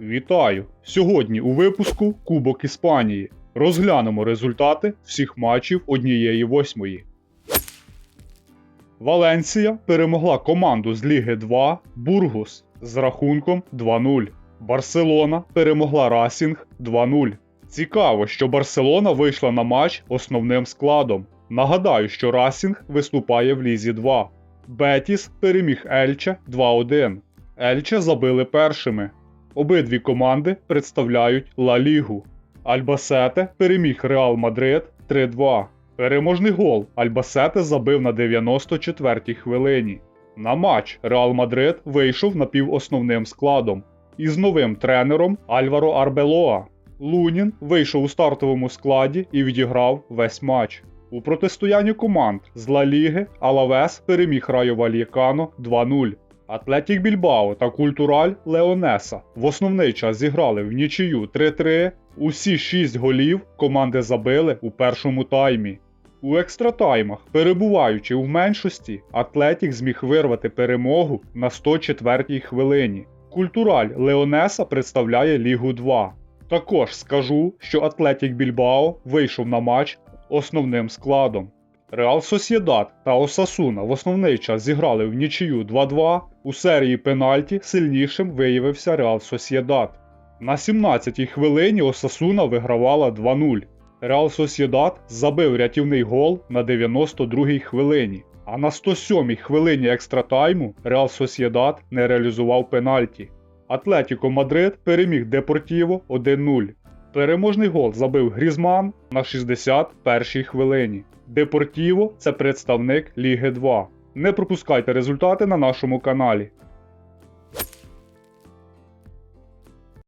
Вітаю! Сьогодні у випуску Кубок Іспанії. Розглянемо результати всіх матчів однієї восьмої. Валенсія перемогла команду з Ліги 2 Бургос з рахунком 2-0. Барселона перемогла Расінг 2-0. Цікаво, що Барселона вийшла на матч основним складом. Нагадаю, що Расінг виступає в Лізі 2. Бетіс переміг Ельче 2-1. Ельче забили першими. Обидві команди представляють Ла Лігу. Альбасете переміг Реал Мадрид 3-2. Переможний гол Альбасете забив на 94-й хвилині. На матч Реал Мадрид вийшов напівосновним складом із новим тренером Альваро Арбелоа. Лунін вийшов у стартовому складі і відіграв весь матч. У протистоянні команд з Ла Ліги Алавес переміг Райо Вальєкано 2-0. Атлетік Більбао та Культураль Леонеса в основний час зіграли в нічию 3-3. Усі 6 голів команди забили у першому таймі. У екстратаймах, перебуваючи в меншості, Атлетік зміг вирвати перемогу на 104-й хвилині. Культураль Леонеса представляє Лігу 2. Також скажу, що Атлетік Більбао вийшов на матч основним складом. Реал Сосєдат та Осасуна в основний час зіграли в нічию 2-2. У серії пенальті сильнішим виявився Реал Сосєдат. На 17-й хвилині Осасуна вигравала 2-0. Реал Сосєдат забив рятівний гол на 92-й хвилині. А на 107-й хвилині екстратайму Реал Сосєдат не реалізував пенальті. Атлетіко Мадрид переміг Депортіво 1-0. Переможний гол забив Грізман на 61-й хвилині. Депортіво це представник Ліги 2. Не пропускайте результати на нашому каналі.